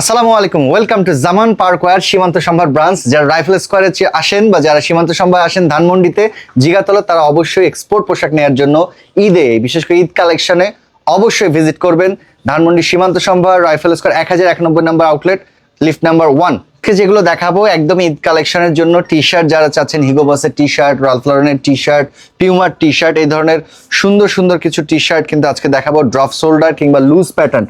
আসসালামু আলাইকুম। Welcome to Zaman park ওয়ার সীমান্ত সম্ভার ব্রাঞ্চ। যারা রাইফেল স্কোয়ারে আসেন বা যারা সীমান্ত সম্ভার আসেন ধানমন্ডিতে, জিগাতলা, তারা অবশ্যই এক্সপোর্ট পোশাক নেওয়ার জন্য ঈদে, বিশেষ করে ঈদ কালেকশনে অবশ্যই ভিজিট করবেন। ধানমন্ডি সীমান্ত সম্ভার, রাইফেল স্কোয়ার এক হাজার এক number number outlet lift number one যেগুলো দেখাবো, একদম ঈদ কালেকশনের জন্য টি শার্ট যারা চাচ্ছেন হিগো বসের টি শার্ট রালফ্লরেনের টি শার্ট পিউমার টি শার্ট এই ধরনের সুন্দর সুন্দর কিছু টি শার্ট কিন্তু আজকে দেখাবো। ড্রপ শোল্ডার কিংবা লুজ প্যাটার্ন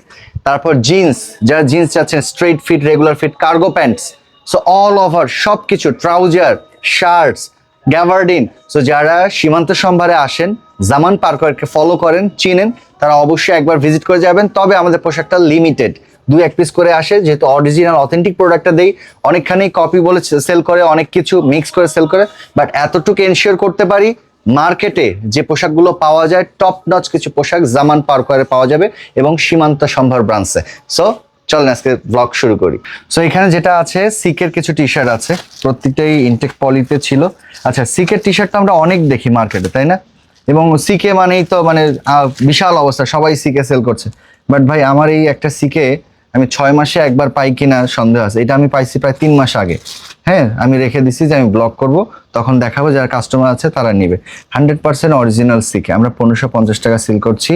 তারপর জিন্স যারা জিন্স চাচ্ছেন straight fit regular fit cargo pants so all over সব কিছু ট্রাউজার শার্টস গ্যাভার্ডিন সো যারা সীমান্ত সম্ভারে আসেন, জামান পার্কারকে ফলো করেন, চিনেন, তারা অবশ্যই একবার ভিজিট করে যাবেন। তবে আমাদের পোশাকটা লিমিটেড দুই এক পিস করে আসে, যেহেতু অরিজিনাল অথেন্টিক প্রোডাক্টটা দেই, অনেকখানি কপি বলে সেল করে, অনেক কিছু মিক্স করে সেল করে বাট এতটুকু এনশিওর করতে পারি মার্কেটে যে পোশাকগুলো পাওয়া যায় টপ নচ কিছু পোশাক জামান পার্কওয়ারে পাওয়া যাবে এবং সীমান্ত সম্ভার ব্রাঞ্চে সো চলেন আজকে ব্লগ শুরু করি। সো এখানে যেটা আছে, সিকের কিছু টি শার্ট আছে, প্রত্যেকটাই ইনটেক পলিতে ছিল। আচ্ছা সিকের টি শার্টটা আমরা অনেক দেখি মার্কেটে তাই না? এবং সিকে মানেই তো মানে বিশাল অবস্থা, সবাই সিকে সেল করছে। বাট ভাই, আমার এই একটা সিকে আমি ছয় মাসে একবার পাই কিনা সন্দেহ আছে। এটা আমি পাইছি প্রায় তিন মাস আগে। হ্যাঁ আমি রেখে দিছি যে আমি ব্লগ করব। তখন দেখাবো যারা কাস্টমার আছে তারা নেবে। হান্ড্রেড পার্সেন্ট অরিজিনাল সিকে আমরা পনেরোশো পঞ্চাশ টাকা সিল করছি।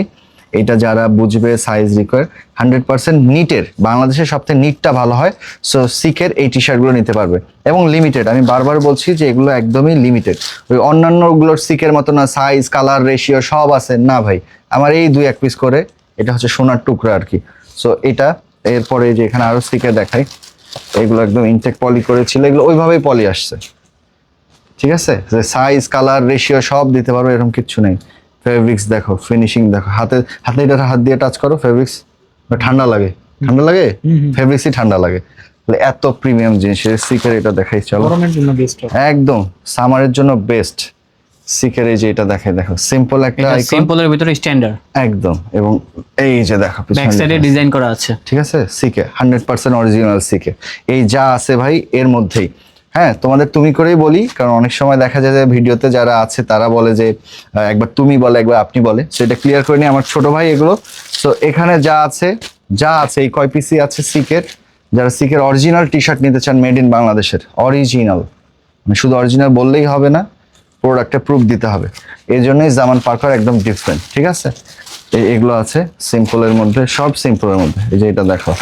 এটা যারা বুঝবে সাইজ রিকোয়ার হান্ড্রেড পার্সেন্ট নিটের বাংলাদেশের সবথেকে নিটটা ভালো হয়। সো সিকের এই টি শার্টগুলো নিতে পারবে। এবং লিমিটেড আমি বারবার বলছি যে এগুলো একদমই লিমিটেড ওই অন্যান্যগুলোর সিকের মতো না সাইজ কালার রেশিও সব আছে। না ভাই, আমার এই দুই এক পিস করে এটা হচ্ছে সোনার টুকরা আর কি। সো এটা এরপরে যে এখানে আরও সিকে দেখাই। এগুলো একদম ইনটেক পলি করেছিল। এগুলো ওইভাবেই পলি আসছে। ঠিক আছে? যে সাইজ কালার রেশিও সব দিতে পারো এরকম কিচ্ছু নেই। ফেব্রিক্স দেখো ফিনিশিং দেখো হাতে হাতে এটা হাত দিয়ে টাচ করো ফেব্রিক্স ঠান্ডা লাগে। ঠান্ডা লাগে? ফেব্রিক্সই ঠান্ডা লাগে। এত প্রিমিয়াম জিনিস সিকের এটা দেখাই চলো। একদম সামারের জন্য বেস্ট সিকের এই যে এটা দেখাই দেখো সিম্পল একটা সিম্পলের ভিতরে স্ট্যান্ডার্ড একদম এবং এই যে দেখো ব্যাক সাইডে ডিজাইন করা আছে। ঠিক আছে? CK hundred percent original CK এই যা আছে ভাই এর মধ্যেই। হ্যাঁ তোমাদের তুমি করেই বলি, কারণ অনেক সময় দেখা যায় যে ভিডিওতে যারা আছে, তারা বলে যে একবার তুমি বলে, একবার আপনি বলে। সেটা ক্লিয়ার করে নিই আমার ছোট ভাই এগুলো। সো এখানে যা আছে যা আছে, এই কয় পিসি আছে সিকের যারা সিকের অরিজিনাল টি শার্ট নিতে চান মেড ইন বাংলাদেশের অরিজিনাল মানে শুধু অরিজিনাল বললেই হবে না প্রোডাক্টে প্রুফ দিতে হবে। এই জন্যই জামান পার্কার একদম ডিফারেন্ট ঠিক আছে? এগুলো আছে সিম্পলের মধ্যে, সব সিম্পলের মধ্যে, এই যে এটা দেখো।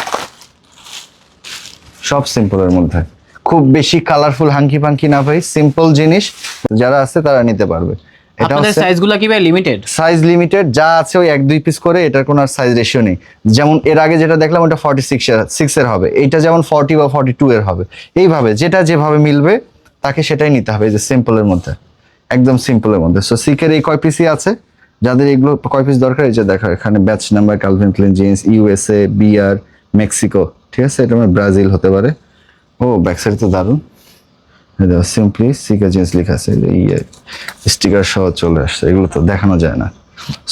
সব সিম্পলের মধ্যে। খুব বেশি কালারফুল হাঙ্কি পাঙ্কি না ভাই সিম্পল জিনিস যারা আছে তারা নিতে পারবে। এটা আপনাদের সাইজগুলো কি ভাই লিমিটেড সাইজ লিমিটেড যা আছে ওই এক দুই পিস করে এটার কোনো সাইজ রেশিও নেই। যেমন এর আগে যেটা দেখলাম ওটা ফর্টি সিক্স এর সিক্স এর হবে। এইটা যেমন ফর্টি বা ফর্টি টু এর হবে। এইভাবে যেটা যেভাবে মিলবে তাকে সেটাই নিতে হবে যে সিম্পলের মধ্যে। একদম সিম্পলের মধ্যে। সো সিকের এই কয় পিসই আছে? যাদের এগুলো কয় পিস দরকার এই যে দেখো এখানে batch number Calvin Klein jeans USA BR Mexico ঠিক আছে? এটা আমার ব্রাজিল হতে পারে। ও ব্যাক তো দারুণ। সিম্পলি সিকা জিন্স লেখা আছে ইয়ে স্টিকার সহ চলে আসছে, এগুলো তো দেখানো যায় না।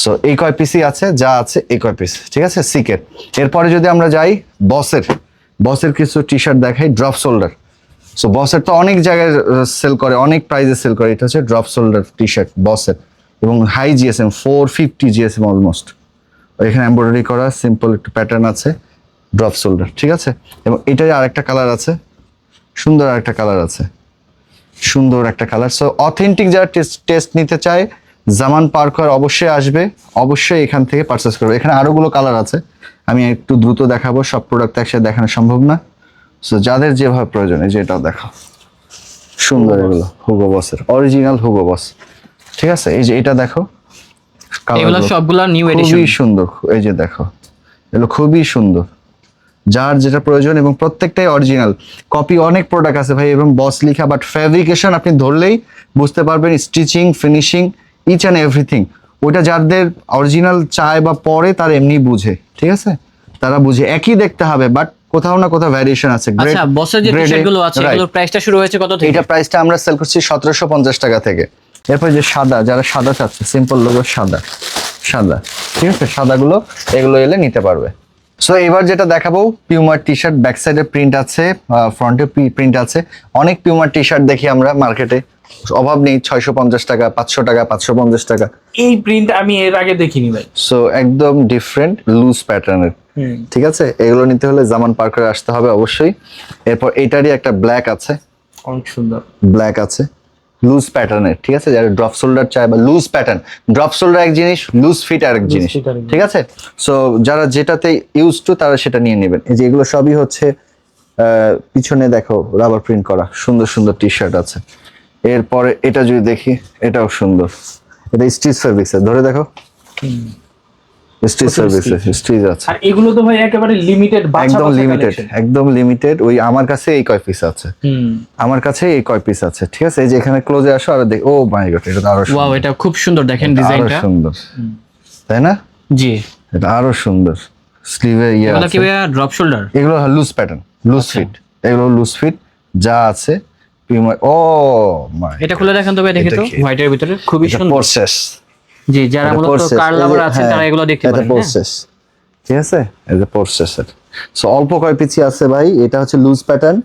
সো এই কয় পিসই আছে, যা আছে, এই কয় পিস ঠিক আছে? সিকের এরপরে যদি আমরা যাই বসের বসের কিছু টি শার্ট দেখাই ড্রপ শোল্ডার সো বসের তো অনেক জায়গায় সেল করে, অনেক প্রাইসে সেল করে, এটা হচ্ছে ড্রপ শোল্ডার টি শার্ট বসের এবং high GSM four fifty GSM almost এখানে এমব্রয়ডারি করা সিম্পল একটু প্যাটার্ন আছে ড্রপ শোল্ডার ঠিক আছে? এবং এটার আরেকটা কালার আছে সুন্দর আরেকটা কালার আছে। সুন্দর একটা কালার সো অথেন্টিক যারা টেস্ট টেস্ট নিতে চায় জামান পার পার্কার অবশ্যই আসবে। অবশ্যই এখান থেকে পারচেস করবে। এখানে আরোগুলো কালার আছে। আমি একটু দ্রুত দেখাবো সব প্রোডাক্ট একসাথে দেখানো সম্ভব না। সো যাদের যেভাবে প্রয়োজন এই যে এটাও দেখাও। সুন্দর এগুলো হুগো বসের অরিজিনাল হুগো বস ঠিক আছে? এই যে এটা দেখো। এগুলো সবগুলো নিউ এডিশন খুবই সুন্দর। এই যে দেখো। এগুলো খুবই সুন্দর। যার যেটা প্রয়োজন এবং প্রত্যেকটাই অরিজিনাল কপি অনেক প্রোডাক্ট আছে ভাই এবং বস লিখা বাট ফ্যাব্রিকেশন আপনি ধরলেই বুঝতে পারবেন stitching finishing each and everything ওইটা যাদের অরিজিনাল চায় বা পরে তার এমনি বুঝে ঠিক আছে? তারা বুঝে। একই দেখতে হবে বাট কোথাও না কোথাও ভ্যারিয়েশন আছে। আচ্ছা বসের যে টি grade এ- শার্টগুলো আছে এগুলোর প্রাইসটা শুরু হয়েছে কত থেকে? এইটা প্রাইসটা আমরা সেল করছি সতেরোশো পঞ্চাশ টাকা থেকে। এরপর যে সাদা যারা সাদা চাচ্ছে সিম্পল লোগো সাদা সাদা ঠিক আছে? সাদাগুলো এগুলো এলে নিতে পারবে। সো এবার যেটা দেখাবো পিউমার টি শার্ট ব্যাক সাইডে প্রিন্ট আছে ফ্রন্টে প্রিন্ট আছে। অনেক পিউমার টি শার্ট দেখি আমরা মার্কেটে অভাব নেই ছয়শো পঞ্চাশ টাকা পাঁচশো টাকা পাঁচশো পঞ্চাশ টাকা। এই প্রিন্ট আমি এর আগে দেখিনি ভাই। সো একদম ডিফারেন্ট লুজ প্যাটার্নের ঠিক আছে? এগুলো নিতে হলে জামান পার করে আসতে হবে অবশ্যই। এরপর এটারই একটা ব্ল্যাক আছে। অনেক সুন্দর। ব্ল্যাক আছে। লুজ প্যাটার্নের ঠিক আছে? যারা ড্রপ শোল্ডার চায় বা লুজ প্যাটার্ন ড্রপ শোল্ডার এক জিনিস লুজ ফিট আরেক জিনিস ঠিক আছে? সো যারা যেটাতে ইউজ টু তারা সেটা নিয়ে নেবেন। এই যে এগুলো সবই হচ্ছে আহ, পিছনে দেখো রাবার প্রিন্ট করা সুন্দর সুন্দর টি শার্ট আছে। এরপরে এটা যদি দেখি এটাও সুন্দর। এটা স্টিচ সার্ভিস ধরে দেখো। স্টিচ সার্ভিসে স্টিচ আছে। আর এগুলো তো ভাই একেবারে লিমিটেড একদম লিমিটেড একদম লিমিটেড ওই আমার কাছে এই কয় পিস আছে। আমার কাছে এই কয় পিস আছে ঠিক আছে? এই যে এখানে ক্লোজে আসো আর দেখ ও মাই গড এটা আরও ওয়াও এটা খুব সুন্দর দেখেন আরও ডিজাইনটা। সুন্দর। তাই না? জি। এটা আরও সুন্দর। স্লিভে ইয়ে এগুলো কি ভাইয়া ড্রপ শোল্ডার এগুলো লুজ প্যাটার্ন লুজ ফিট এগুলো লুজ ফিট যা আছে ও মাই এটা খুলে দেখেন তো ভাই দেখে তো। হোয়াইটের ভিতরে খুবই সুন্দর। প্রসেস জি যারা মূলত কার লাভার আছে তারা এগুলো দেখতে হ্যাঁ, এটা হ্যাঁ? প্রসেস ঠিক আছে? যে প্রসেসের সো অল্প কয় পিছি আছে ভাই এটা হচ্ছে লুজ প্যাটার্ন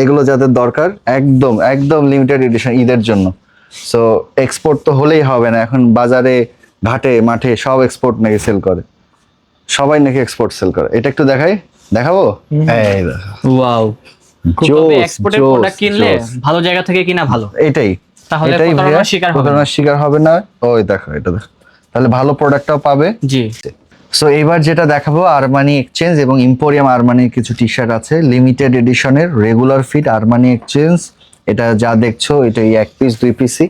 এগুলো যাদের দরকার একদম একদম লিমিটেড এডিশন ঈদের জন্য। সো এক্সপোর্ট তো হলেই হবে না এখন বাজারে ঘাটে মাঠে সব এক্সপোর্ট নাকি সেল করে। সবাই নাকি এক্সপোর্ট সেল করে। এটা একটু দেখাই। দেখাবো? এই দেখো। ওয়াও এক্সপোর্টের প্রোডাক্ট কিনলে ভালো জায়গা থেকে কিনা ভালো। এটাই। তাহলে প্রতারণার শিকার হবে। না। ওই দেখো এটা দেখো। তাহলে ভালো প্রোডাক্টটাও পাবে। জি। সো এবার যেটা দেখাবো আরমানি এক্সচেঞ্জ এবং ইম্পোরিয়াম আরমানির কিছু টি শার্ট আছে লিমিটেড এডিশনের রেগুলার ফিট আরমানি এক্সচেঞ্জ এটা যা দেখছ এটা এক পিস দুই পিসই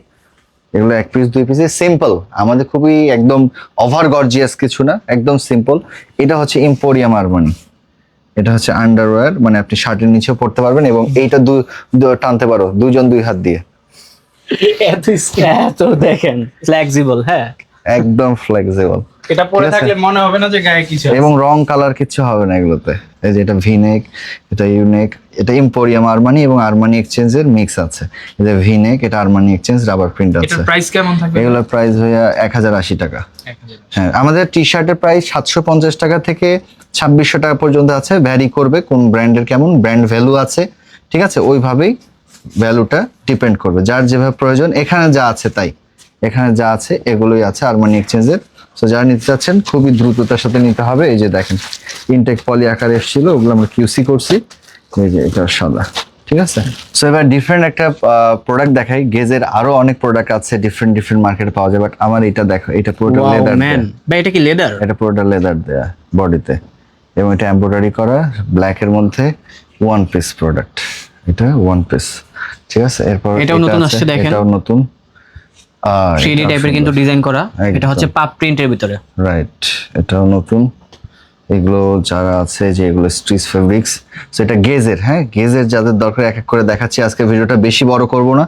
এগুলো এক পিস দুই পিসই সিম্পল আমাদের খুবই একদম ওভার গর্জিয়াস কিছু না একদম সিম্পল এটা হচ্ছে ইম্পোরিয়াম আরমানি এটা হচ্ছে আন্ডারওয়্যার মানে আপনি শার্টের নিচেও পড়তে পারবেন এবং এইটা দু- টানতে পারো দুজন দুই হাত দিয়ে। এত এত দেখেন ফ্লেক্সিবল হ্যাঁ। একদম ফ্লেক্সিবল এটা পরে থাকলে মনে হবে না যে গায়ে কিছু আছে। এবং রং কালার কিচ্ছু হবে না এগুলোতে। এই যে এটা ভিনেক এটা ইউনেক এটা ইম্পোরিয়াম আরমানি এবং আরমানি এক্সচেঞ্জের মিক্স আছে। এই যে ভিনেক এটা আরমানি এক্সচেঞ্জ রাবার প্রিন্ট আছে। এটার প্রাইস কেমন থাকবে? এগুলোর প্রাইস হয়ে এক হাজার আশি টাকা। হ্যাঁ আমাদের টি শার্টের প্রাইস সাতশো পঞ্চাশ টাকা থেকে ছাব্বিশশো টাকা পর্যন্ত আছে। ভ্যারি করবে কোন ব্র্যান্ডের কেমন ব্র্যান্ড ভ্যালু আছে। ঠিক আছে? ওইভাবেই ভ্যালুটা ডিপেন্ড করবে। যার যেভাবে প্রয়োজন এখানে যা আছে তাই। এখানে যা আছে এগুলোই আছে আরমানি এক্সচেঞ্জের তো যারা নিতে চাচ্ছেন খুবই দ্রুততার সাথে নিতে হবে। এই যে দেখেন ইনটেক পলি আকারে এসেছিল ওগুলো আমরা কিউসি করছি। এই যে এটা সাদা ঠিক আছে? সো এবার ডিফারেন্ট একটা প্রোডাক্ট দেখাই। গেজের আরও অনেক প্রোডাক্ট আছে ডিফারেন্ট ডিফারেন্ট মার্কেটে পাওয়া যায়। বাট আমার এটা দেখো এটা পুরোটা লেদার ম্যান ভাই এটা কি লেদার এটা পুরোটা লেদার দেয়া বডিতে এবং এটা এমব্রয়ডারি করা ব্ল্যাকের মধ্যে ওয়ান পিস প্রোডাক্ট এটা ওয়ান পিস ঠিক আছে এরপর এটাও নতুন আসছে দেখেন। এটাও নতুন। আর থ্রি ডি টাইপের কিন্তু ডিজাইন করা এটা হচ্ছে পাপ প্রিন্টের ভিতরে। রাইট এটাও নতুন। এগুলো যারা আছে যে এগুলো স্ট্রিচ ফেব্রিক্স সো এটা গেজের হ্যাঁ গেজের যাদের দরকার এক এক করে দেখাচ্ছি। আজকে ভিডিওটা বেশি বড় করব না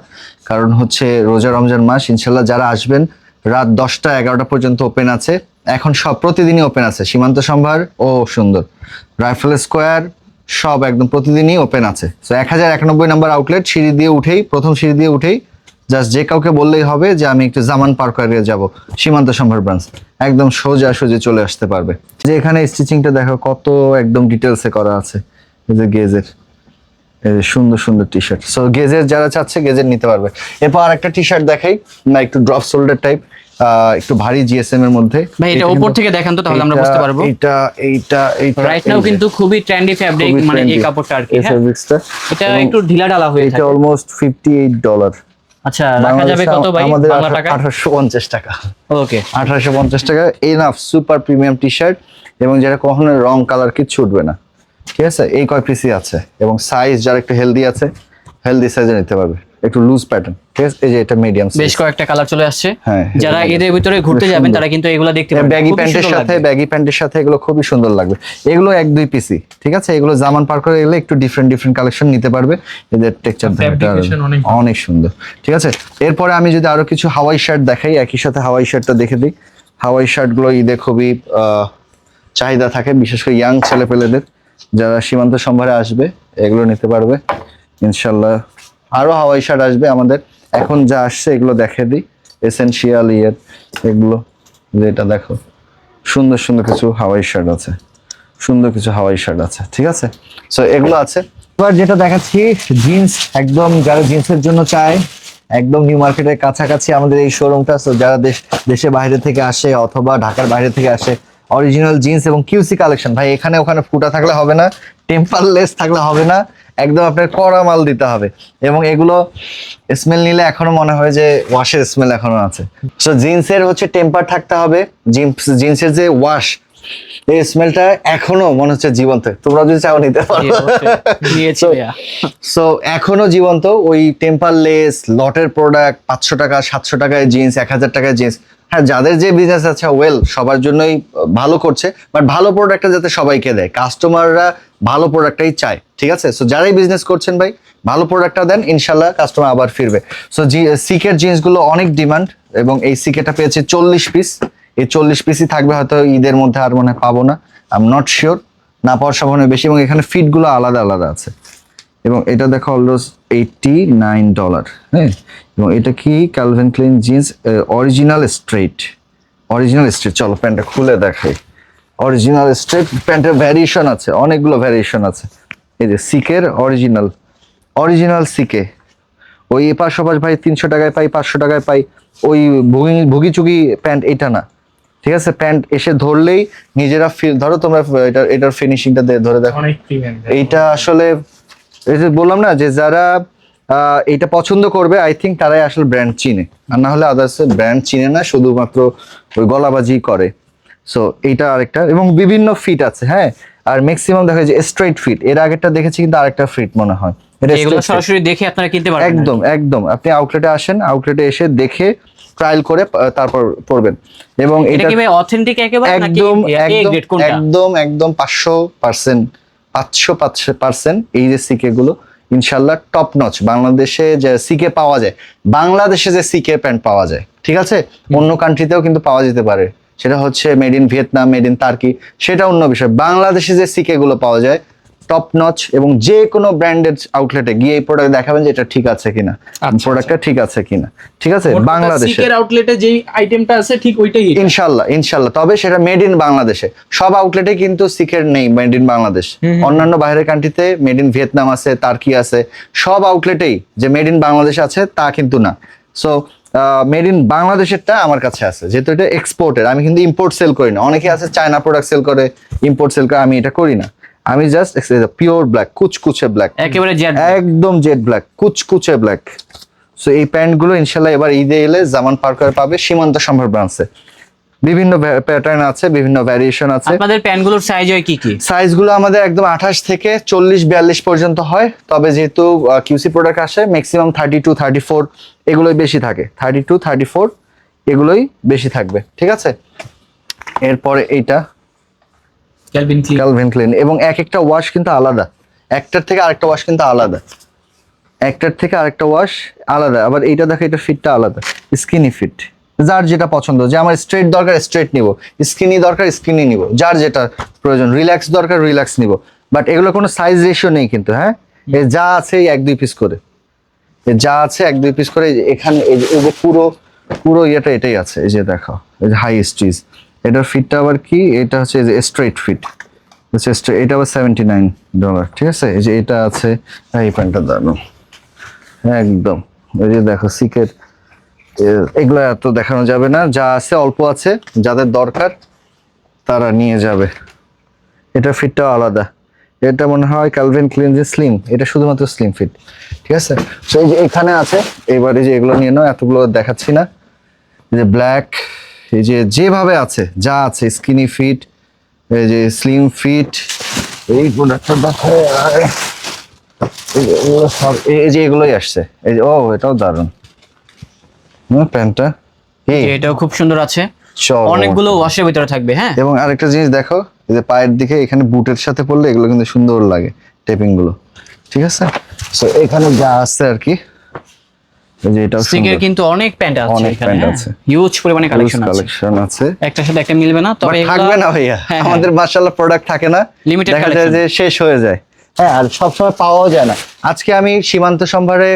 কারণ হচ্ছে রোজা রমজান মাস ইনশাল্লাহ যারা আসবেন রাত দশটা এগারোটা পর্যন্ত ওপেন আছে। এখন সব প্রতিদিনই ওপেন আছে সীমান্ত সম্ভার ও সুন্দর। রাইফেল স্কোয়ার সব একদম প্রতিদিনই ওপেন আছে। সো এক হাজার একানব্বই নাম্বার আউটলেট সিঁড়ি দিয়ে উঠেই, প্রথম সিঁড়ি দিয়ে উঠেই জাস্ট যে কাউকে বললেই হবে যে আমি একটু জামান পার্ক এরিয়া যাব, সীমান্ত সম্ভার ব্রাঞ্চ একদম সোজা সোজে চলে আসতে পারবে। যে এখানে স্টিচিংটা দেখো, কত একদম ডিটেলসে করা আছে। এই যে গেজের সুন্দর সুন্দর টি শার্ট সো গেজের যারা চাচ্ছে, গেজের নিতে পারবে। এরপর আরেকটা টি শার্ট দেখাই, না, একটু ড্রপ শোল্ডার টাইপ একটু ভারী জিএসএম এর মধ্যে। ভাই এটা উপর থেকে দেখান তো তাহলে আমরা বুঝতে পারব। এইটা এইটা এইটা রাইট নাও কিন্তু খুবই ট্রেন্ডি ফ্যাব্রিক মানে এই কাপড়টা আর কি এই হ্যাঁ এটা একটু ঢিলা ঢালা হয়ে এটা অলমোস্ট ফিফটি এইট ডলার আচ্ছা রাখা যাবে কত ভাই? বাংলা টাকা? আঠারোশো পঞ্চাশ টাকা। ওকে আঠারোশো পঞ্চাশ টাকা enough super premium T shirt এবং যেটা কখনো রং কালার কিচ্ছু উঠবে না। ঠিক আছে? এই কয় পিসই আছে এবং সাইজ যারা একটু হেলদি আছে হেলদি সাইজে নিতে পারবে। একটু লুজ প্যাটার্ন ঠিক আছে? এই যে এটা মিডিয়াম বেশ কয়েকটা কালার চলে আসছে। হ্যাঁ, যারা এদের ভিতরে ঘুরতে যাবেন তারা কিন্তু এগুলো দেখতে পাবেন ব্যাগি প্যান্টের সাথে ব্যাগি প্যান্টের সাথে এগুলো খুবই সুন্দর লাগবে। এগুলো এক দুই পিসি ঠিক আছে? এগুলো জামান পার করে এলে একটু ডিফারেন্ট ডিফারেন্ট কালেকশন নিতে পারবে। এদের টেক্সচার অনেক অনেক সুন্দর ঠিক আছে? এরপরে আমি যদি আরও কিছু হাওয়াই শার্ট দেখাই একই সাথে হাওয়াই শার্টটা দেখে দিই। হাওয়াই শার্টগুলো ঈদে খুবই আহ, চাহিদা থাকে বিশেষ করে ইয়াং ছেলেপেলেদের। যারা সীমান্ত সম্ভারে আসবে এগুলো নিতে পারবে। ইনশাল্লাহ আরও হাওয়াই শার্ট আসবে আমাদের। এখন যা আসছে এগুলো দেখে দিই। এসেনশিয়াল ইয়ের এগুলো যেটা দেখো। সুন্দর সুন্দর কিছু হাওয়াই শার্ট আছে। সুন্দর কিছু হাওয়াই শার্ট আছে, ঠিক আছে? সো এগুলো আছে। এবার যেটা দেখাচ্ছি, জিন্স, একদম যারা জিন্সের জন্য চায়, একদম নিউ মার্কেটের কাছাকাছি আমাদের এই শোরুমটা যারা দেশ দেশে বাইরে থেকে আসে অথবা ঢাকার বাইরে থেকে আসে অরিজিনাল জিন্স এবং কিউসি কালেকশন ভাই, এখানে ওখানে ফুটা থাকলে হবে না টেম্পার লেস থাকলে হবে না। একদম আপনার কড়া মাল দিতে হবে। এবং এগুলো স্মেল নিলে এখনও মনে হয় যে ওয়াশের স্মেল এখনও আছে। সো জিন্সের হচ্ছে টেম্পার থাকতে হবে। জিন্স জিন্সের যে ওয়াশ এই স্মেলটা এখনও মনে হচ্ছে জীবন্ত। তোমরা যদি চাও নিতে পারো। সো এখনও জীবন্ত। ওই টেম্পার লেস লটের প্রোডাক্ট পাঁচশো টাকা সাতশো টাকায় জিন্স এক হাজার টাকায় জিন্স। হ্যাঁ যাদের যে বিজনেস আছে ওয়েল সবার জন্যই ভালো করছে। বাট ভালো প্রোডাক্টটা যাতে সবাইকে দেয়। কাস্টমাররা ভালো প্রোডাক্টটাই চায়, ঠিক আছে? সো যারাই বিজনেস করছেন ভাই, ভালো প্রোডাক্টটা দেন, ইনশাল্লাহ কাস্টমার আবার ফিরবে। সো জি সিকের জিন্সগুলো অনেক ডিমান্ড এবং এই সিকেটা পেয়েছে চল্লিশ পিস এই চল্লিশ পিসই থাকবে হয়তো ঈদের মধ্যে আর মনে পাবো না। আই এম নট শিওর না পাওয়ার সম্ভাবনা বেশি এবং এখানে ফিটগুলো আলাদা আলাদা আছে। এবং এটা দেখো অলমোস্ট এইটি নাইন ডলার হ্যাঁ? এবং এটা কি? Calvin Klein jeans original straight original straight চলো প্যান্টটা খুলে দেখাই। অরিজিনাল স্ট্রেট প্যান্টের ভ্যারিয়েশন আছে অনেকগুলো ভ্যারিয়েশন আছে। এই যে সিকের অরিজিনাল অরিজিনাল সিকে ওই এপাশ ওপাশ ভাই তিনশো টাকায় পাই পাঁচশো টাকায় পাই ওই ভুগি ভুগিচুগি প্যান্ট এটা না। ঠিক আছে? প্যান্ট এসে ধরলেই নিজেরা ফিল ধরো তোমরা এটা এটার ফিনিশিংটা ধরে দেখো। এইটা আসলে এই যে বললাম না যে যারা আহ, এইটা পছন্দ করবে আই থিঙ্ক তারাই আসলে ব্র্যান্ড চিনে। আর না হলে আদার্স ব্র্যান্ড চিনে না শুধুমাত্র ওই গলাবাজি করে। সো এইটা আরেকটা। এবং বিভিন্ন ফিট আছে হ্যাঁ? আর ম্যাক্সিমাম দেখা যায় যে স্ট্রেট ফিট এর আগেরটা দেখেছি কিন্তু আরেকটা ফিট মনে হয়। এটা এগুলো সরাসরি দেখে আপনারা কিনতে পারবেন একদম একদম। আপনি আউটলেটে আসেন আউটলেটে এসে দেখে ট্রায়াল করে তারপর করবেন এবং এটা কি ভাই অথেন্টিক একেবারে একদম একদম একদম একদম পাঁচশো পার্সেন্ট পাঁচশো পার্সেন্ট এই যে সিকে গুলো। ইনশাল্লাহ টপ নচ বাংলাদেশে যে সিকে পাওয়া যায় বাংলাদেশে যে সিকে প্যান্ট পাওয়া যায় ঠিক আছে? অন্য কান্ট্রিতেও কিন্তু পাওয়া যেতে পারে। সেটা হচ্ছে made in Vietnam made in Turkey সেটা অন্য বিষয়। বাংলাদেশে যে সিকে গুলো পাওয়া যায় টপ নচ এবং যে কোনো ব্র্যান্ডেড আউটলেটে গিয়ে এই প্রোডাক্ট দেখাবেন যে এটা ঠিক আছে কিনা আচ্ছা, প্রোডাক্টটা ঠিক আছে কিনা। ঠিক আছে? বাংলাদেশে। সিকের আউটলেটে যেই আইটেমটা আছে ঠিক ওইটাই এটা। ইনশাল্লাহ ইনশাল্লাহ তবে সেটা মেড ইন বাংলাদেশে। সব আউটলেটে কিন্তু সিকের নেই মেড ইন বাংলাদেশ। অন্যান্য বাইরের কান্ট্রিতে মেড ইন ভিয়েতনাম আছে তার্কি আছে। সব আউটলেটেই যে মেড ইন বাংলাদেশ আছে তা কিন্তু না। সো মেড ইন বাংলাদেশেরটা আমার কাছে আছে। যেহেতু এটা এক্সপোর্টের আমি কিন্তু ইম্পোর্ট সেল করি না। অনেকে আছে চায়না প্রোডাক্ট সেল করে ইম্পোর্ট সেল করে আমি এটা করি না। আমি জাস্ট পিওর ব্ল্যাক কুচকুচে ব্ল্যাক একেবারে জেড একদম জেড ব্ল্যাক কুচকুচে ব্ল্যাক সো এই প্যান্টগুলো ইনশাল্লাহ এবার ঈদে এলে জামান পার্কার পাবে সীমান্ত সম্ভার ব্রাঞ্চে বিভিন্ন প্যাটার্ন আছে বিভিন্ন ভ্যারিয়েশন আছে। আপনাদের প্যান্টগুলোর সাইজ হয় কি কি? সাইজগুলো আমাদের একদম আঠাশ থেকে চল্লিশ বিয়াল্লিশ পর্যন্ত হয়। তবে যেহেতু কিউসি প্রোডাক্ট আসে maximum thirty two thirty four এগুলোই বেশি থাকে। থার্টি টু থার্টি ফোর এগুলোই বেশি থাকবে ঠিক আছে? এরপরে এইটা ক্যালভিন ক্লিন ক্যালভিন ক্লিন এবং এক একটা ওয়াশ কিন্তু আলাদা। একটার থেকে আরেকটা ওয়াশ কিন্তু আলাদা। একটার থেকে আরেকটা ওয়াশ আলাদা। আবার এইটা দেখো এটা ফিটটা আলাদা। স্কিনি ফিট যার যেটা পছন্দ, যে আমার স্ট্রেট দরকার স্ট্রেট নিব। স্কিনি দরকার স্কিনি নিব। যার যেটা প্রয়োজন রিল্যাক্স দরকার রিল্যাক্স নিব। বাট এগুলো কোনো সাইজ রেশিও নেই কিন্তু হ্যাঁ? যা আছে এক, দুই পিস করে। যা আছে এক, দুই পিস করে, এখানে এই যে- পুরো পুরো ইয়েটা এটাই আছে। এই যে দেখো, এই যে হাই স্টিজ এটার ফিটটা আবার কি? এটা হচ্ছে এই যে স্ট্রেট ফিট এটা আবার সেভেন্টি ডলার ঠিক আছে? এই যে এটা আছে, এই প্যান্টটা দাঁড়ানো। একদম। এই যে দেখো সিকের এগুলো এত দেখানো যাবে না। যা আছে, অল্প আছে, যাদের দরকার, তারা নিয়ে যাবে। এটা ফিটটাও আলাদা। এটা মনে হয় ক্যালভিন ক্লিন যে স্লিম এটা শুধুমাত্র স্লিম ফিট ঠিক আছে? তো এই যে এখানে আছে। এবারে যে এগুলো নিয়ে নাও, এতগুলো দেখাচ্ছি না। যে ব্ল্যাক এই যে যেভাবে আছে, যা আছে স্কিনি ফিট এই যে স্লিম ফিট এই প্রোডাক্টটা দেখো এই যে এগুলোই আসছে। এই যে ও, এটাও দারুণ। হুম প্যান্টটা। এই। এটাও খুব সুন্দর আছে। অনেকগুলো ওয়াশের ভিতরে থাকবে হ্যাঁ? এবং আরেকটা জিনিস দেখো এই যে পায়ের দিকে এখানে বুটের সাথে পড়লে এগুলো কিন্তু সুন্দর লাগে টেপিংগুলো ঠিক আছে? সো এখানে যা আছে আর কি এই যে সিকের কিন্তু অনেক প্যান্ট আছে অনেক প্যান্ট আছে। হিউজ পরিমাণে কালেকশন আছে। কালেকশন আছে। একটার সাথে একটা মিলবে না তবে থাকবে না ভাইয়া। হ্যাঁ, হ্যাঁ। আমাদের মাশাআল্লাহ প্রোডাক্ট থাকে না। দেখা যায় যে শেষ হয়ে যায়। হ্যাঁ আর সবসময় পাওয়াও যায় না। আজকে আমি সীমান্ত সম্ভারে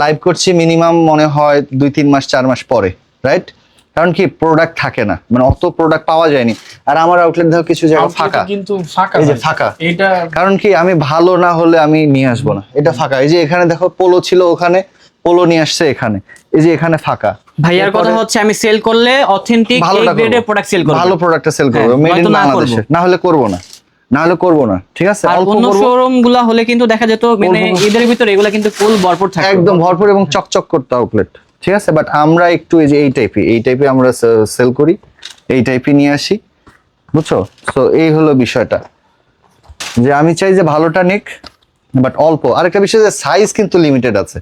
লাইভ করছি মিনিমাম মনে হয় দুই তিন মাস চার মাস পরে রাইট কারণ কি প্রোডাক্ট থাকে না মানে অত প্রোডাক্ট পাওয়া যায়নি। আর আমার আউটলেট দেখো কিছু জায়গা ফাঁকা। কিন্তু ফাঁকা এই যে ফাঁকা। এটা কারণ কি আমি ভালো না হলে আমি নিয়ে আসব না। এটা ফাঁকা। এই যে এখানে দেখো পোলো ছিল ওখানে পোলো নিয়ে আসছে এখানে। এই যে এখানে ফাঁকা। ভাইয়ার কথা হচ্ছে আমি সেল করলে অথেন্টিক এই গ্রেডের প্রোডাক্ট সেল করব। ভালো প্রোডাক্টটা সেল করব। মেড ইন বাংলাদেশে না হলে করব না। না হলে করব না ঠিক আছে? অন্য শোরুমগুলা হলে কিন্তু দেখা যেত মানে এদের ভিতরে এগুলা কিন্তু ফুল ভরপুর থাকে একদম ভরপুর এবং চকচক করতে আউটলেট ঠিক আছে? বাট আমরা একটু এই যে এই টাইপই এই টাইপে আমরা সেল করি এই টাইপই নিয়ে আসি বুঝছ? তো এই হলো বিষয়টা। যে আমি চাই যে ভালোটা নিক বাট অল্প। আরেকটা বিষয় যে সাইজ কিন্তু লিমিটেড আছে।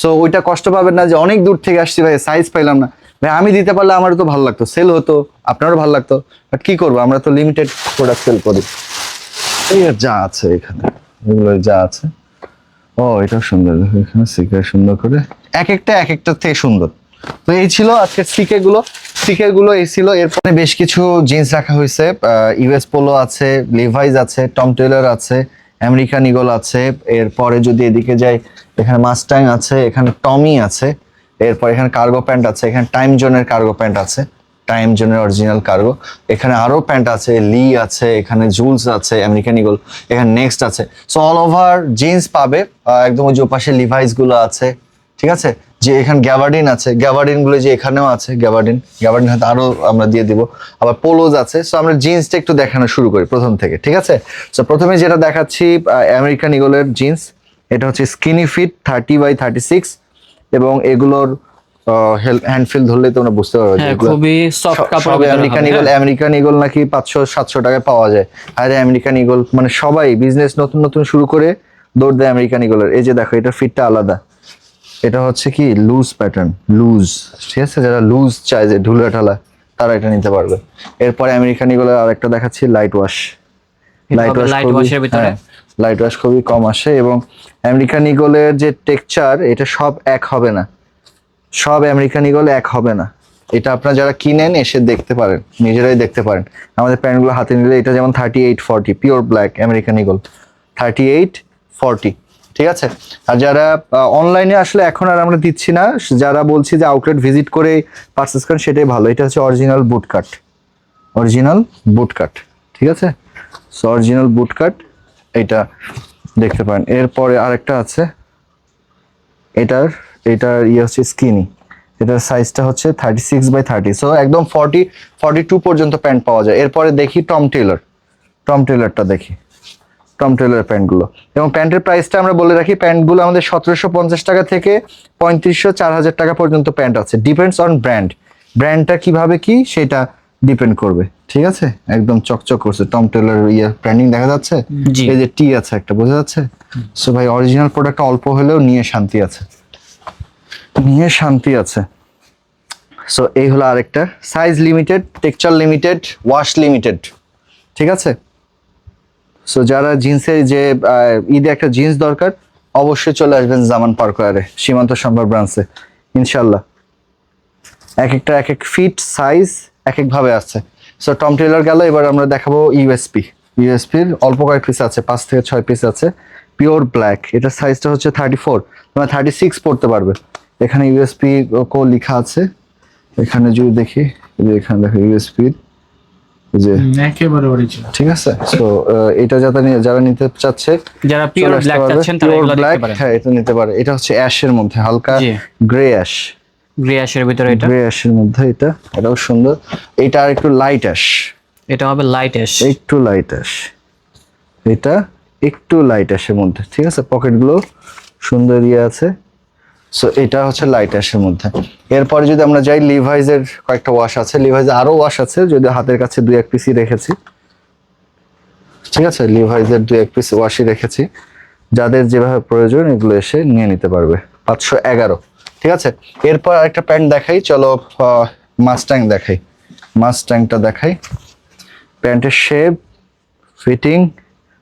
সো ওইটা কষ্ট পাবেন না যে অনেক দূর থেকে আসছি ভাই সাইজ পাইলাম না। ভাই আমি দিতে পারলে আমারও তো ভালো লাগতো সেল হতো আপনারও ভালো লাগতো বাট কি করব? আমরা তো লিমিটেড প্রোডাক্ট সেল করি। যা আছে এখানে এগুলো যা আছে। ও এটা সুন্দর। দেখো এখানে সিকার সুন্দর করে এক একটা এক একটা থেকে সুন্দর। তো এই ছিল আজকে সিকে গুলো। সিকে গুলো এই ছিল। এরপরে বেশ কিছু জিন্স রাখা হয়েছে। ইউএস পোলো আছে লিভাইজ আছে টম টেলার আছে আমেরিকান ইগল আছে। এরপরে যদি এদিকে যাই, এখানে মাস্টাং আছে, এখানে টমি আছে। এরপর এখানে কার্গো প্যান্ট আছে, এখানে টাইম জোনের কার্গো প্যান্ট আছে। টাইম জোনের অরিজিনাল কার্গো এখানে আরও প্যান্ট আছে লি আছে, এখানে জুলস আছে আমেরিকান ইগল এখানে নেক্সট আছে। সো অল ওভার জিন্স পাবে একদম ওই যে ওপাশে লিভাইসগুলো আছে, ঠিক আছে? যে এখানে গ্যাভার্ডিন আছে গ্যাভার্ডিনগুলো যে এখানেও আছে গ্যাভার্ডিন গ্যাভার্ডিন হয়তো আরও আমরা দিয়ে দিব। আবার পোলোজ আছে সো আমরা জিন্সটা একটু দেখানো শুরু করি প্রথম থেকে, ঠিক আছে? সো প্রথমে যেটা দেখাচ্ছি আমেরিকান ইগলের জিন্স এটা হচ্ছে skinny fit thirty by thirty six এবং এগুলোর হ্যান্ড ফিল ধরলে তোমরা বুঝতে পারবে হ্যাঁ খুবই সফট কাপড় আমেরিকান ইগল আমেরিকান ইগল নাকি পাঁচশো সাতশো টাকায় পাওয়া যায়। আরে আমেরিকান ইগল মানে সবাই বিজনেস নতুন নতুন শুরু করে দৌড় দেয় আমেরিকান ইগলের এই যে দেখো এটা ফিটটা আলাদা। এটা হচ্ছে কি লুজ প্যাটার্ন লুজ ঠিক আছে? যারা লুজ চায় যে ঢুলা ঢালা তারা এটা নিতে পারবে। এরপরে আমেরিকান ইগলের আরেকটা দেখাচ্ছি light wash light wash light ওয়াশের ভিতরে। লাইট ওয়াশ খুবই কম আসে এবং আমেরিকান ইগলের যে টেক্সচার এটা সব এক হবে না। সব আমেরিকান ইগল এক হবে না। এটা আপনারা যারা কিনেন এসে দেখতে পারেন, নিজেরাই দেখতে পারেন। আমাদের প্যান্টগুলো হাতে নিলে এটা যেমন thirty eight forty pure black American Eagle thirty eight forty ঠিক আছে? আর যারা অনলাইনে আসলে এখন আর আমরা দিচ্ছি না, যারা বলছি যে আউটলেট ভিজিট করে পারচেস করেন, সেটাই ভালো। এটা হচ্ছে original boot cut original bootcut ঠিক আছে? সো অরিজিনাল বুট কাট এটা দেখতে পারেন। এরপরে আরেকটা আছে, এটার এটার ইয়ে হচ্ছে স্কিনি এটার সাইজটা হচ্ছে thirty six by thirty so একদম ফর্টি ফর্টি টু পর্যন্ত প্যান্ট পাওয়া যায়। এরপরে দেখি টম টেলর টম টেলারটা দেখি। টম টেলার প্যান্টগুলো এবং প্যান্টের প্রাইসটা আমরা বলে রাখি প্যান্টগুলো আমাদের সতেরোশো পঞ্চাশ টাকা থেকে পঁয়ত্রিশশো চার হাজার টাকা পর্যন্ত প্যান্ট আছে। ডিপেন্ডস অন ব্র্যান্ড ব্র্যান্ডটা কীভাবে কি সেটা ডিপেন্ড করবে। ঠিক আছে? একদম চকচক করছে। টম টেলার ইয়ে ব্র্যান্ডিং দেখা যাচ্ছে? এই যে টি আছে একটা বোঝা যাচ্ছে? সো ভাই অরিজিনাল প্রোডাক্ট অল্প হলেও নিয়ে শান্তি আছে। নিয়ে শান্তি আছে। সো এই হলো আরেকটা। Size limited texture limited wash limited ঠিক আছে? সো যারা জিন্সের যে ঈদে একটা জিন্স দরকার, অবশ্যই চলে আসবেন জামান পার্কয়ারে সীমান্ত সম্ভার ব্রাঞ্চে। ইনশাল্লাহ এক একটা এক এক ফিট সাইজ এক এক ভাবে আছে। সো টম টেলার গেল, এবার আমরা দেখাবো ইউএসপি ইউএসপির অল্প কয়েক পিস আছে, পাঁচ থেকে ছয় পিস আছে। পিওর ব্ল্যাক এটার সাইজটা হচ্ছে থার্টি ফোর তোমরা থার্টি সিক্স পড়তে পারবে। এখানে ইউএসপি কো লেখা আছে। এখানে যদি দেখি যে এখানে দেখো ইউএসপি যে একেবারে অরিজিনাল ঠিক আছে? তো এটা যারা যারা নিতে চাচ্ছে যারা পিওর ব্ল্যাক চাচ্ছেন তারা এগুলো দেখতে পারেন। হ্যাঁ এটা নিতে পারে। এটা হচ্ছে অ্যাশের মধ্যে হালকা গ্রে অ্যাশ গ্রে অ্যাশের ভিতরে এটা। গ্রে অ্যাশের মধ্যে এটা এটাও সুন্দর। এটা আর একটু লাইট অ্যাশ এটা হবে লাইট অ্যাশ একটু লাইট অ্যাশ এটা একটু লাইট অ্যাশের মধ্যে ঠিক আছে? পকেটগুলো সুন্দর ইয়ে আছে। সো এটা হচ্ছে লাইট অ্যাশের মধ্যে। এরপরে যদি আমরা যাই লিভাইজের কয়েকটা ওয়াশ আছে। লিভাইজের আরও ওয়াশ আছে, যদি হাতের কাছে দুই এক পিসই রেখেছি। ঠিক আছে? লিভাইজের দুই এক পিস ওয়াশই রেখেছি। যাদের যেভাবে প্রয়োজন, এগুলো এসে নিয়ে নিতে পারবে। পাঁচশো এগারো। ঠিক আছে? এরপর আরেকটা প্যান্ট দেখাই। চলো মাস্ট্যাং দেখাই। মাস্ট্যাংটা দেখাই। প্যান্টের শেপ ফিটিং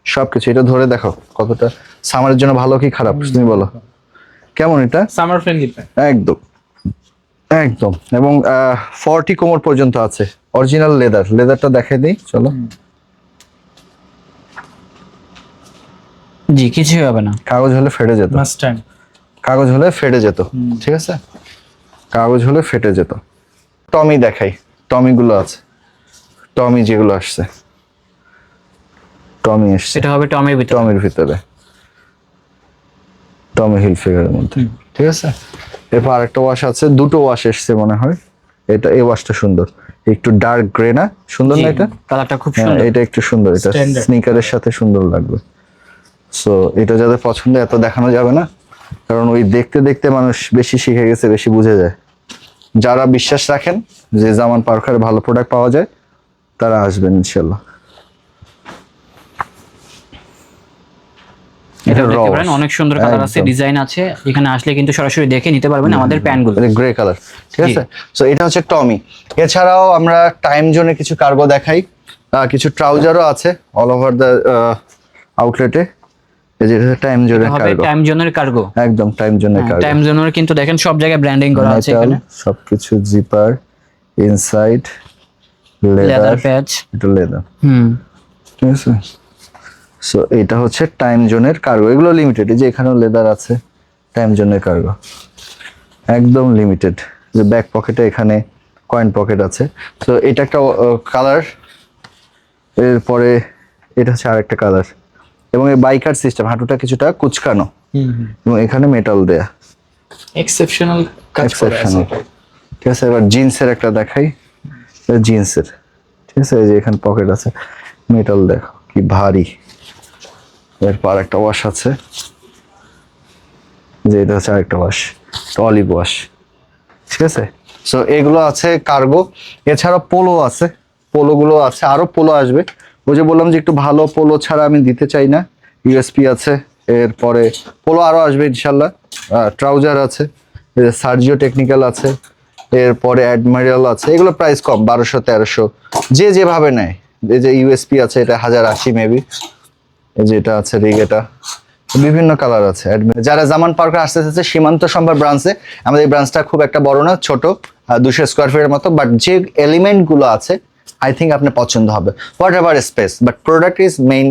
সব কিছু এটা ধরে দেখো কতটা। সামারের জন্য ভালো কি খারাপ? তুমি বলো। কেমন এটা? সামার ফ্রেন্ডলি একদম। একদম। এবং ফর্টি কোমর পর্যন্ত আছে। অরিজিনাল লেদার লেদারটা দেখাই দিই চলো। জি কিছুই হবে না। কাগজ হলে ফেটে যেত। মাস্টাং কাগজ হলে ফেটে যেত। ঠিক আছে? কাগজ হলে ফেটে যেত। টমি দেখাই। টমি গুলো আছে। টমি যেগুলো আসছে। টমি এসছে। এটা হবে টমের ভিতরে। টমির ভিতরে। টমি হিল ফিগারের মধ্যে। ঠিক আছে। এরপর আরেকটা ওয়াশ আছে দুটো ওয়াশ এসছে মনে হয়। এটা এই ওয়াশটা সুন্দর। একটু ডার্ক গ্রে না? সুন্দর না এটা? কালারটা খুব হ্যাঁ, সুন্দর। এটা একটু সুন্দর। এটা. স্নিকারের সাথে সুন্দর লাগবে। সো এটা যাদের পছন্দ এত দেখানো যাবে না। কারণ ওই দেখতে দেখতে মানুষ বেশি শিখে গেছে বেশি বুঝে যায়। যারা বিশ্বাস রাখেন যে জামান পার্কার ভালো প্রোডাক্ট পাওয়া যায় তারা আসবেন ইনশাল্লাহ এটা দেখতে। অনেক সুন্দর কালার আছে ডিজাইন আছে। এখানে আসলে কিন্তু সরাসরি দেখে নিতে পারবেন আমাদের প্যান্টগুলো গ্রে কালার ঠিক আছে? সো এটা হচ্ছে টমি এছাড়াও আমরা টাইম জোনে কিছু কার্গো দেখাই। কিছু ট্রাউজারও আছে অল ওভার দ্য আউটলেটে টাইম জোনের কার্গো টাইম জোনের কার্গো একদম টাইম জোনের কার্গো টাইম জোনের কিন্তু দেখেন সব জায়গায় ব্র্যান্ডিং করা আছে এখানে। সবকিছু জিপার ইনসাইড লেদার প্যাচ এটা লেদার হুম। ঠিক আছে? সো এটা হচ্ছে টাইম জোনের কার্গো এগুলো লিমিটেড এই যে এখানেও লেদার আছে টাইম জোনের কার্গো একদম লিমিটেড যে ব্যাক পকেটে এখানে কয়েন পকেট আছে। তো এটা একটা কালার এরপরে এটা হচ্ছে আরেকটা কালার এবং এই বাইকার সিস্টেম হাঁটুটা কিছুটা কুচকানো। এবং এখানে মেটাল দেয়া। Exceptional Exceptional। ঠিক আছে এবার জিন্সের একটা দেখাই। জিন্সের ঠিক আছে এই যে এখানে পকেট আছে। মেটাল দেখো কি ভারী। এরপর একটা ওয়াশ আছে। যে এটা হচ্ছে আরেকটা ওয়াশ অলিভ ওয়াশ ঠিক আছে? সো এগুলো আছে কার্গো এছাড়া পোলো আছে, পোলোগুলো আছে, আরও পোলো আসবে। ওই যে বললাম যে একটু ভালো পোলো ছাড়া আমি দিতে চাই না। ইউএসপি আছে, এরপরে পোলো আরও আসবে ইনশাল্লাহ ট্রাউজার আছে সার্জিও টেকনিক্যাল আছে, এরপরে অ্যাডমিরাল আছে। এগুলো প্রাইস কম, বারোশো তেরোশো, যে যেভাবে নেয়। যে ইউএসপি আছে, এটা হাজার আশি মেবি এই যে এটা আছে, রিগ এটা। বিভিন্ন কালার আছে। যারা জামান পার্কে আসতে চাচ্ছে সীমান্ত সম্ভার ব্রাঞ্চে আমাদের এই ব্রাঞ্চটা খুব একটা বড় না, ছোট দুশো স্কোয়ার ফিটের মতো বাট যে এলিমেন্টগুলো আছে আই থিঙ্ক আপনার পছন্দ হবে। Whatever space but product is main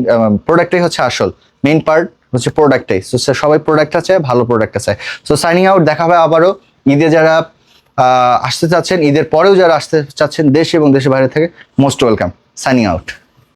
প্রোডাক্টটাই হচ্ছে আসল। মেইন পার্ট হচ্ছে প্রোডাক্টটাই সো সবাই প্রোডাক্টটা চায়, ভালো প্রোডাক্টটা চায়। সো সাইনিং আউট দেখা হবে আবারও। ঈদে যারা আসতে চাচ্ছেন, ঈদের পরেও যারা আসতে চাচ্ছেন, দেশ এবং দেশের বাইরে থেকে মোস্ট ওয়েলকাম সাইনিং আউট